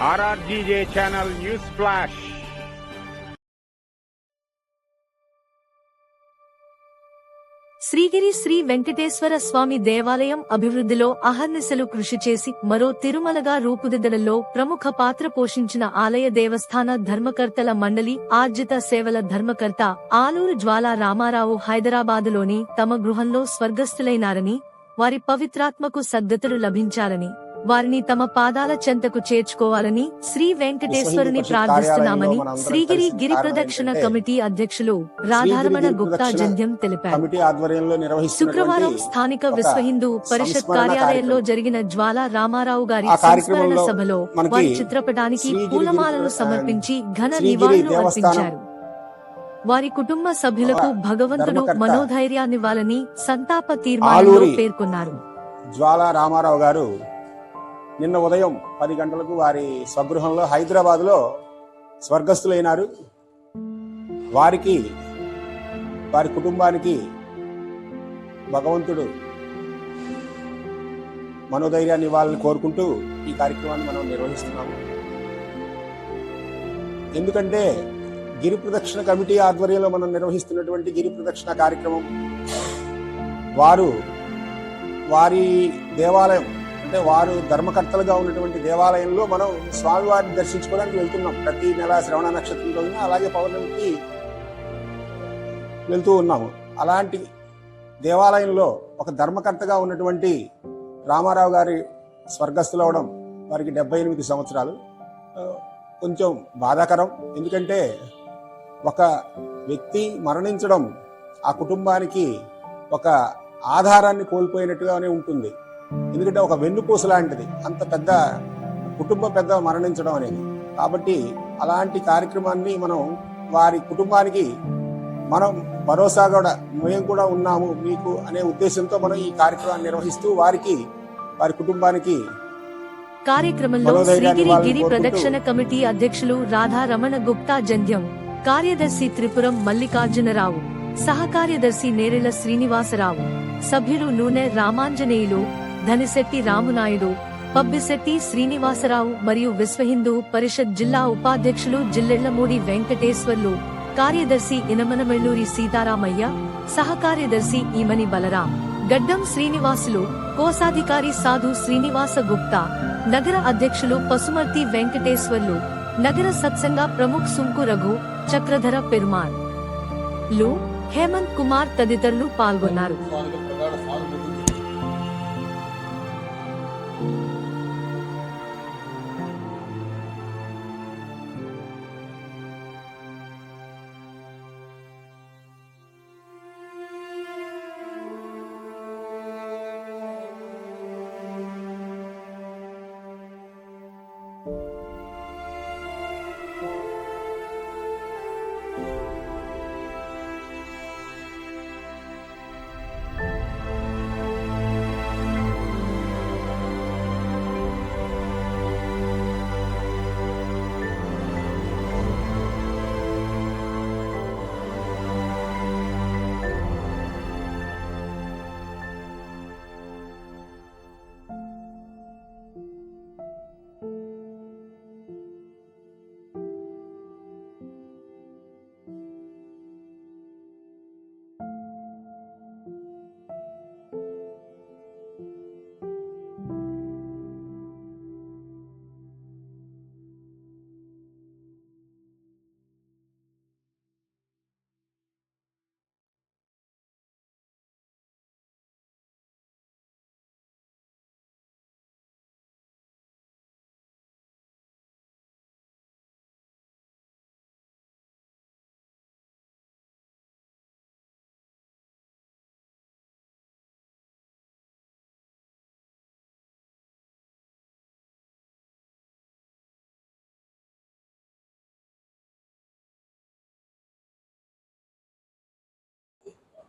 R R G J channel news flash. Srigiri Sri Venkateswara స్వామి దేవాలయం అభివృద్ధిలో అహర్నిశలు కృషి చేసి మరో తిరుమలగా రూపుదిద్దడంలో ప్రముఖ పాత్ర పోషించిన ఆలయ దేవస్థాన ధర్మకర్తల మండలి ఆర్జిత సేవల ధర్మకర్త ఆలూరు జ్వాలా రామారావు హైదరాబాదులోని తమ గృహంలో స్వర్గస్థులైనారని వారి పవిత్రాత్మకు సద్గతులు లభించాలని వారిని తమ పాదాల చెంతకు చేర్చుకోవాలని శ్రీ వెంకటేశ్వరుని ప్రార్థిస్తున్నామని శ్రీగిరి గిరి ప్రదక్షిణ కమిటీ అధ్యక్షులు రాధారమణ గుప్తా జంధ్యం తెలిపారు. శుక్రవారం స్థానిక విశ్వ హిందూ పరిషత్ కార్యాలయంలో. జరిగిన జ్వాలా రామారావు గారి సంస్మరణ సభలో వారి చిత్రపటానికి గిరి- సమర్పించి ఘన నివాళులు అర్పించారు. వారి కుటుంబ సభ్యులకు భగవంతుడు మనోధైర్యాన్నివ్వాలని సంతాప తీర్మానంలో పేర్కొన్నారు. జ్వాల రామారావు గారు నిన్న ఉదయం పది గంటలకు వారి స్వగృహంలో హైదరాబాద్లో స్వర్గస్థులైనారు. వారికి వారి కుటుంబానికి భగవంతుడు మనోధైర్యాన్ని ఇవ్వాలని కోరుకుంటూ ఈ కార్యక్రమాన్ని మనం నిర్వహిస్తున్నాము. ఎందుకంటే గిరి ప్రదక్షిణ కమిటీ ఆధ్వర్యంలో మనం నిర్వహిస్తున్నటువంటి గిరి ప్రదక్షిణ కార్యక్రమం వారు వారి దేవాలయం అంటే వారు ధర్మకర్తలుగా ఉన్నటువంటి దేవాలయంలో మనం స్వామివారిని దర్శించుకోవడానికి వెళ్తున్నాం. ప్రతి నెల శ్రవణ నక్షత్రం రోజున అలాగే పౌర్ణమికి వెళ్తూ ఉన్నాము. అలాంటి దేవాలయంలో ఒక ధర్మకర్తగా ఉన్నటువంటి రామారావు గారి స్వర్గస్థులవడం వారికి డెబ్బై ఎనిమిది సంవత్సరాలు. కొంచెం బాధాకరం. ఎందుకంటే ఒక వ్యక్తి మరణించడం ఆ కుటుంబానికి ఒక ఆధారాన్ని కోల్పోయినట్టుగానే ఉంటుంది. ఎందుకంటే ఒక వెన్నుపూస లాంటిది. అంత పెద్ద కుటుంబ పెద్ద మరణించడం అనేది. కాబట్టి అలాంటి కార్యక్రమాన్ని మనం వారి కుటుంబానికి మనం భరోసా కూడా మేము కూడా ఉన్నాము మీకు అనే ఉద్దేశంతో మనం ఈ కార్యక్రమాన్ని నిర్వహిస్తూ వారికి వారి కుటుంబానికి కార్యక్రమంలో శ్రీగిరి గిరి ప్రదక్షిణ కమిటీ అధ్యక్షులు రాధా రమణ గుప్తా జంధ్యం కార్యదర్శి త్రిపురం మల్లికార్జునరావు సహకార్యదర్శి నేరెళ్ళ శ్రీనివాసరావు సభ్యులు నూనె రామాంజనేయులు ధనిశెట్టి రామునాయుడు పబ్బిశెట్టి శ్రీనివాసరావు మరియు విశ్వహిందూ పరిషత్ జిల్లా ఉపాధ్యక్షులు జిల్లెళ్ళమూడి వెంకటేశ్వర్లు కార్యదర్శి ఇనమనమెల్లూరి సీతారామయ్య సహకార్యదర్శి ఈమని బలరాం గడ్డం శ్రీనివాసులు కోశాధికారి సాధు శ్రీనివాస గుప్తా నగర అధ్యక్షులు పసుమర్తి వెంకటేశ్వర్లు నగర సత్సంగ ప్రముఖ్ సుంకు రఘు చక్రధర పెరుమాన్లు హేమంత్ కుమార్ తదితరులు పాల్గొన్నారు. thank you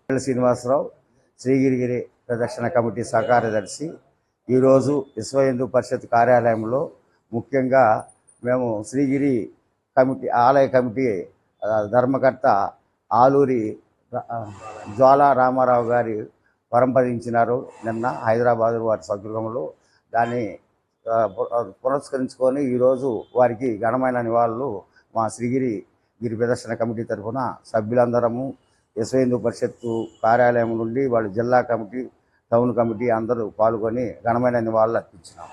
శ్రీనివాసరావు శ్రీగిరిగిరి ప్రదక్షిణ కమిటీ సహకార్యదర్శి. ఈరోజు విశ్వ హిందూ పరిషత్ కార్యాలయంలో ముఖ్యంగా మేము శ్రీగిరి కమిటీ ఆలయ కమిటీ ధర్మకర్త ఆలూరి జ్వాల జ్వాలా రామారావు గారి పరంపరించినారు నిన్న హైదరాబాద్ వారి స్వగృహంలో దాన్ని పురస్కరించుకొని ఈరోజు వారికి ఘనమైన నివాళులు మా శ్రీగిరి గిరి ప్రదర్శన కమిటీ తరఫున సభ్యులందరము విశ్వ హిందూ పరిషత్తు కార్యాలయం నుండి వాళ్ళు జిల్లా కమిటీ టౌన్ కమిటీ అందరూ పాల్గొని ఘనమైన నివాళులు అర్పించినాం.